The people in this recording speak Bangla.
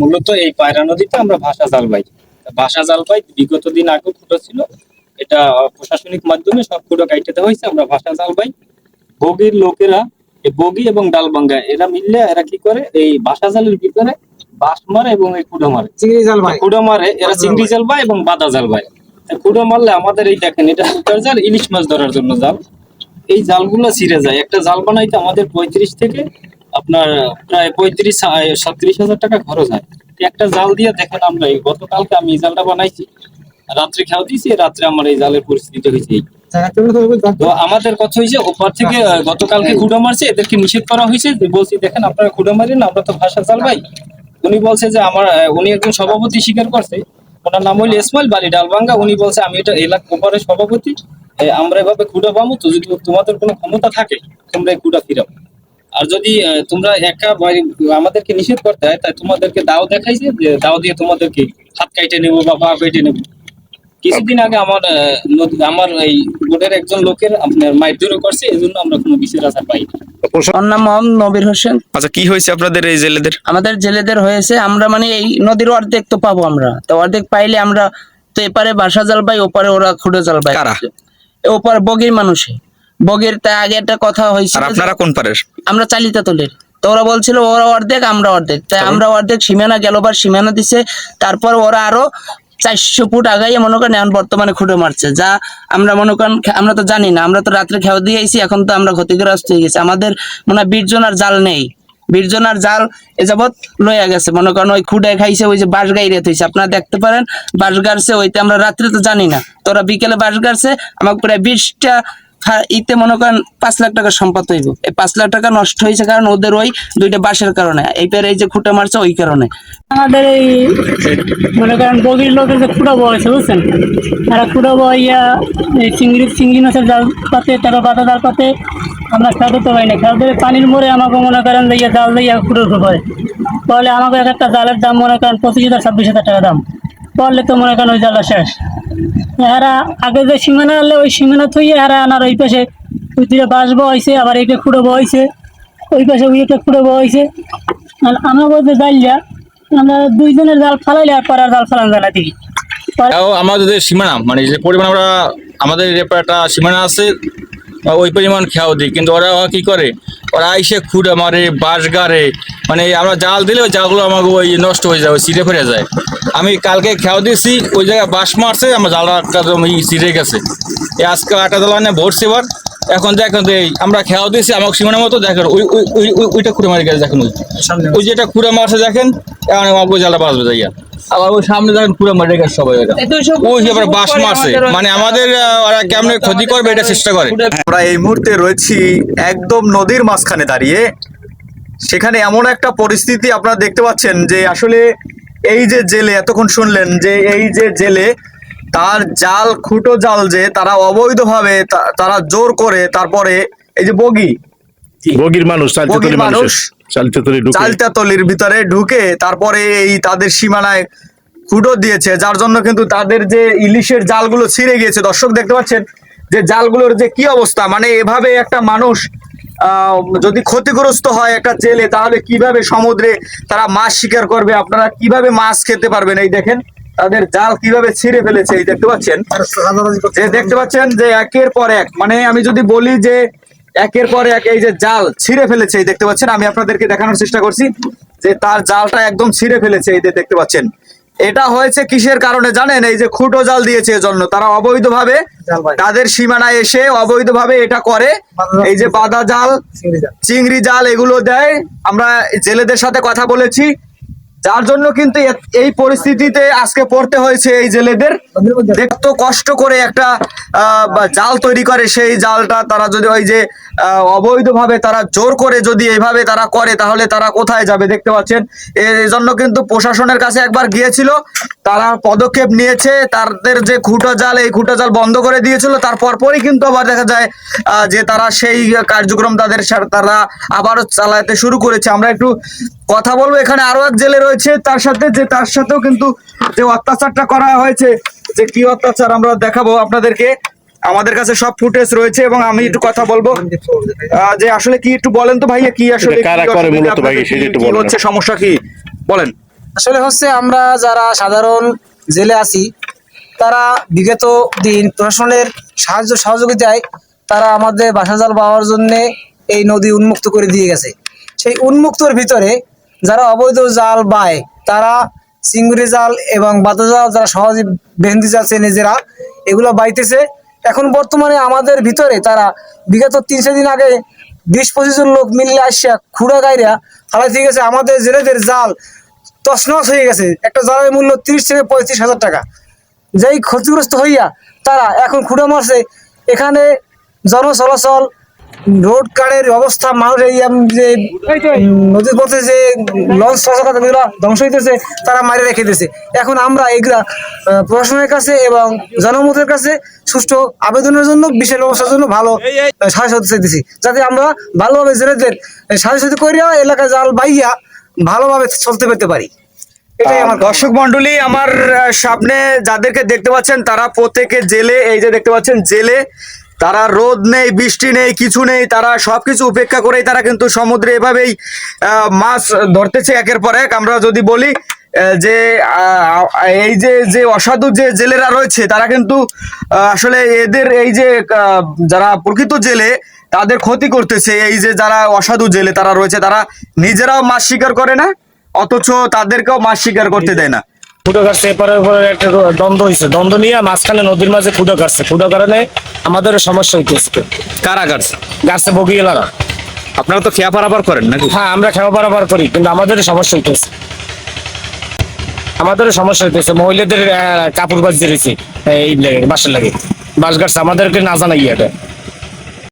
মূলত এই পায়রা নদীতে আমরা ভাষা জাল পাই ভাষা জাল পাই বিগত দিন আগেও ফুটো ছিল। এটা প্রশাসনিক মাধ্যমে সব ফুটো কাইটে দেওয়া হয়েছে আমরা ভাষা জাল পাই বগির লোকেরা এই বগি এবং ডালবাঙ্গা এরা মিললে এরা কি করে? এই ভাষা জালের ভিতরে বাঁশ মারে এবং এই কুড়ো মারে। চিংড়ি জাল ভাই কুড়ো মারে এরা চিংড়ি জাল পায় এবং বাদা জাল তা কুড়ো মারলে আমাদের এই দেখেন এটা জাল ইলিশ মাছ ধরার জন্য জাল। এই জালগুলো ছিঁড়ে যায়। একটা জাল বানাইতে আমাদের পঁয়ত্রিশ থেকে আপনার প্রায় পঁয়ত্রিশ সাতত্রিশ হাজার টাকা খরচ হয়। একটা জাল দিয়ে দেখেন আমরা এই, গতকালকে আমি এই জালটা বানাইছি। রাত্রে খাওয়া দিয়েছি, রাত্রে আমার এই জালের পরিস্থিতি হয়েছে। আমাদের কথা হয়েছে, ওপার থেকে গতকালকে খুঁড়ো মারছে, এদেরকে নিষেধ করা হয়েছে। বলছি, দেখেন, আপনারা খুঁড়ো মারেন আমরা তো ভাষা চাল ভাই। উনি বলছে যে, আমার উনি একজন সভাপতি স্বীকার করছে। ওনার নাম হইল ইসমাইল বাড়ি ডালবাঙ্গা। উনি বলছে, আমি এটা এলাকা ওপারের সভাপতি। আমরা এভাবে খুঁড়ো পাবো তো যদি তোমাদের কোনো ক্ষমতা থাকে, তোমরা এই খুঁড়া ফিরাও। আর যদি আহ, তোমরা একা আমাদেরকে নিষেধ করতে হয় তাই তোমাদেরকে দাও দেখাইছে যে দাও দিয়ে তোমাদেরকে হাত কাইটে নেব বা পা কেটে নেব। কিছুদিন আগে আমার আহ, আমার এই বোর্ডের একজন লোকের আপনার মাইর করছে এই জন্য আমরা কোনো বিচার আচার পাই না। আমার নাম মোহাম্মদ নবীর হোসেন। আচ্ছা কি হয়েছে আপনাদের এই জেলেদের? আমাদের জেলেদের হয়েছে আমরা মানে এই নদীর অর্ধেক তো পাবো আমরা। তো অর্ধেক পাইলে আমরা তো এপারে বাসা জাল পাই ওপারে ওরা খুঁড়ে জাল পাই? ওপারে বগির মানুষে। বগির তা আগে একটা কথা হয়েছিল আর আপনারা কোন পারের? আমরা চালিতা তোলের। তো ওরা বলছিল ওরা অর্ধেক আমরা অর্ধেক। তাই আমরা অর্ধেক সীমানা গেলবার সীমানা দিছে। তারপর ওরা আরও চারশো ফুট আগাই মনে করেন এখন বর্তমানে খুঁড়ে মারছে। যা আমরা মনে করেন আমরা তো জানি না আমরা তো রাত্রে খেয়ে দিয়ে আইছি এখন তো আমরা ক্ষতিগ্রস্ত হয়ে গেছি। আমাদের মনে হয় বীরজনার জাল নেই। বীরজনার জাল এ যাবৎ লইয়া গেছে। মনে করেন ওই খুঁড়ে খাইছে ওই যে বাঁশ গাইরে থইছে। আপনারা দেখতে পারেন বাঁশ গাড়ছে ওইতে আমরা রাত্রে তো জানি না। তোরা বিকেলে বাঁশ গাড়ছে আমাকে প্রায় বিশটা ইতে মনে করেন পাঁচ লাখ টাকা সম্পদ হইব। এই পাঁচ লাখ টাকা নষ্ট হয়েছে কারণ ওদের ওই দুইটা বাসের কারণে। এই এইবার এই যে খুঁটে মারছে ওই কারণে। আমাদের এই মনে করেন বগির লোকের যে খুঁড়ো বয়সে বুঝছেন? তারা খুঁড়ো বইয়া এই চিংড়ি চিংড়ি মাছের জাল পাতে, তারা বাতা জাল পাতে আমরা খেতে তো পাই না খেতে পানির মোড়ে আমাকে মনে করেন যে ইয়া জাল দিয়ে খুঁড়োর উপর পড়ে। পড়লে আমাকে এক একটা জালের দাম মনে করেন পঁচিশ হাজার, ছাব্বিশ হাজার টাকা দাম। পড়লে তো মনে করেন ওই জালটা শেষ। এরা আগে যে সীমানা আনলে ওই সীমানা থইয়ে এরা আনার ওই পাশে ওই দিকে বাঁশ বইছে আবার এইটা খুঁড়ো বইছে ওই পাশে ওই একটা খুঁড়ো বইছে আর আমার বলতে জাল আমরা দুইজনের জাল ফালাইলে আর পরার জাল ফালান যায় না দেখি। আমাদের সীমানা মানে যে পরিমাণ আমরা, আমাদের একটা সীমানা আছে ওই পরিমাণ খেয়াও দিই। কিন্তু ওরা কি করে? ওরা আইসে খুঁড়ে মারে বাঁশ গাড়ে। মানে আমরা জাল দিলে ওই জালগুলো আমাকে ওই নষ্ট হয়ে যায় ওই সিটে ফেরে যায়। আমি কালকে খেয়াও দিয়েছি ওই জায়গায় বাঁশ মারছে আমার জালটা সিটে গেছে। এই আজকে আটা জ্বালানে ভরছে এবার। এখন দেখেন আমরা খেয়াও দিয়েছি আমাকে সীমানার মতো দেখেন ওই ওই ওই- ওই- ওইটা খুঁড়ে মারি গেছে দেখেন ওই। ওই যেটা খুঁড়ে মারছে দেখেন এখন আমাকে ওই জালটা বাঁচবে যাইয়া আবার ওই সামনে দেখেন খুঁড়ে মারি গেছে সবাই ওটা ওই এবার বাস মারছে। মানে আমাদের ওরা কেমনে ক্ষতি করবে এটা চেষ্টা করে। আমরা এই মুহূর্তে রয়েছি একদম নদীর মাঝখানে দাঁড়িয়ে। সেখানে এমন একটা পরিস্থিতি আপনারা দেখতে পাচ্ছেন যে আসলে এই যে জেলে এতক্ষণ শুনলেন যে এই যে জেলে তার জাল খুঁটো জাল যে তারা অবৈধভাবে তা- তারা জোর করে তারপরে এই যে বগি বগির মানুষ চালতে মানুষ। চালতাতলির ভিতরে ঢুকে তারপরে এই তাদের সীমানায় খুঁটো দিয়েছে যার জন্য কিন্তু তাদের যে ইলিশের জালগুলো ছিঁড়ে গিয়েছে। দর্শক দেখতে পাচ্ছেন যে জালগুলোর যে কি অবস্থা মানে এভাবে একটা মানুষ যদি ক্ষতিগ্রস্ত হয় একটা জেলে তাহলে কীভাবে সমুদ্রে তারা মাছ শিকার করবে? আপনারা কীভাবে মাছ খেতে পারবেন? এই দেখেন তাদের জাল কীভাবে ছিঁড়ে ফেলেছে এই দেখতে পাচ্ছেন। দেখতে পাচ্ছেন যে একের পর এক মানে আমি যদি বলি যে একের পর এক এই যে জাল ছিঁড়ে ফেলেছে এই দেখতে পাচ্ছেন? আমি আপনাদেরকে দেখানোর চেষ্টা করছি যে তার জালটা একদম ছিঁড়ে ফেলেছে এই যে দেখতে পাচ্ছেন। এটা হয়েছে কিসের কারণে জানেন? এই যে খুঁটো জাল দিয়েছে এজন্য। তারা অবৈধভাবে তাদের সীমানায় এসে অবৈধভাবে এটা করে। এই যে বাদা জাল। চিংড়ি জাল এগুলো দেয়। আমরা জেলেদের সাথে কথা বলেছি। যার জন্য কিন্তু এই পরিস্থিতিতে আজকে পড়তে হয়েছে এই জেলেদের। দেখতো কষ্ট করে একটা জাল তৈরি করে সেই জালটা। তারা যদি ওই যে অবৈধভাবে তারা জোর করে যদি এইভাবে তারা করে, তাহলে তারা কোথায় যাবে দেখতে পাচ্ছেন? এর জন্য কিন্তু প্রশাসনের কাছে একবার গিয়েছিল। তারা পদক্ষেপ নিয়েছে তাদের যে খুঁটো জাল এই খুঁটো জাল বন্ধ করে দিয়েছিল তারপর পরই কিন্তু আবার দেখা যায় যে তারা সেই কার্যক্রম তাদের তারা আবারও চালাতে শুরু করেছে। আমরা একটু কথা বলব এখানে আরও এক জেলে রয়েছে তার সাথে যে তার সাথেও কিন্তু যে অত্যাচারটা করা হয়েছে যে কি অত্যাচার আমরা দেখাবো আপনাদেরকে। আমাদের কাছে সব ফুটেজ রয়েছে এবং আমি একটু কথা বলব। যে আসলে কি একটু বলেন তো ভাইয়া কি আসলে। হচ্ছে সমস্যা কি? বলেন। আসলে হচ্ছে আমরা যারা সাধারণ জেলে আছি, তারা বিগত দিন প্রশাসনের সাহায্য সহযোগিতায় তারা আমাদের বাসাজাল পাওয়ার জন্য এই নদী উন্মুক্ত করে দিয়ে গেছে। সেই উন্মুক্তর ভিতরে যারা অবৈধ জাল বায়, তারা চিংড়ি জাল এবং বাতা জাল যারা সহজে বেন্দি যাচ্ছে নিজেরা এগুলো বাইতেছে। এখন বর্তমানে আমাদের ভিতরে তারা বিগত তিন চার দিন আগে বিশ পঁচিশ জন লোক মিললে আসিয়া খুঁড়া গাইরা ফালাই দিয়ে গেছে। আমাদের জেলেদের জাল তছনছ হয়ে গেছে। একটা জালের মূল্য তিরিশ থেকে পঁয়ত্রিশ হাজার টাকা। যেই ক্ষতিগ্রস্ত হইয়া তারা এখন খুঁড়ে মারছে এখানে জনচলাচল রোড কারের অবস্থা মানুষ এই যে নদীর পথে যে লঞ্চ চলাচল এগুলো ধ্বংস হইতেছে তারা মারি রেখে দিয়েছে। এখন আমরা এগুলা প্রশাসনের কাছে এবং জনমতের কাছে সুষ্ঠু আবেদনের জন্য বিশেষ ব্যবস্থার জন্য ভালো সাহায্য চাইতেছি। যাতে আমরা ভালোভাবে জেলেদের সাহায্য করিয়া এলাকায় জাল বাইয়া ভালোভাবে চলতে পেতে পারি। দর্শক মন্ডলী আমার সামনে যাদেরকে দেখতে পাচ্ছেন, তারা প্রত্যেকে জেলে, এই যে দেখতে পাচ্ছেন, জেলে। তারা রোদ নেই, বৃষ্টি নেই, কিছু নেই, তারা সবকিছু উপেক্ষা করেই তারা কিন্তু সমুদ্রে এভাবেই মাছ ধরতেছে একের পর এক। আমরা যদি বলি যে এই যে যে অসাধু যে জেলেরা রয়েছে তারা কিন্তু আসলে এদের এই যে যারা প্রকৃত জেলে তাদের ক্ষতি করতেছে। এই যে যারা অসাধু জেলে তারা রয়েছে তারা নিজেরাও মাছ শিকার করে না অথচ তাদেরকেও মাছ শিকার করতে দেয় না। ফুটো কাটছে এপারে ওপারে একটা দ্বন্দ্ব হয়েছে দ্বন্দ্ব নিয়ে মাঝখানে নদীর মাঝে ফুটো কাটছে। ফুটো কারণে আমাদের সমস্যা হইতেছে। কারা কাটছে? গাছে বগিয়েলারা আপনারা তো খেয়া পারাপার করেন নাকি? হ্যাঁ আমরা খেয়া পারাবার করি কিন্তু আমাদের সমস্যা হইতেছে। আমাদের সমস্যা হইতেছে, মহিলাদের কাপড় বাজ দিয়েছে এই বাসার লাগে। বাস গাছ আমাদেরকে না জানাই এটা।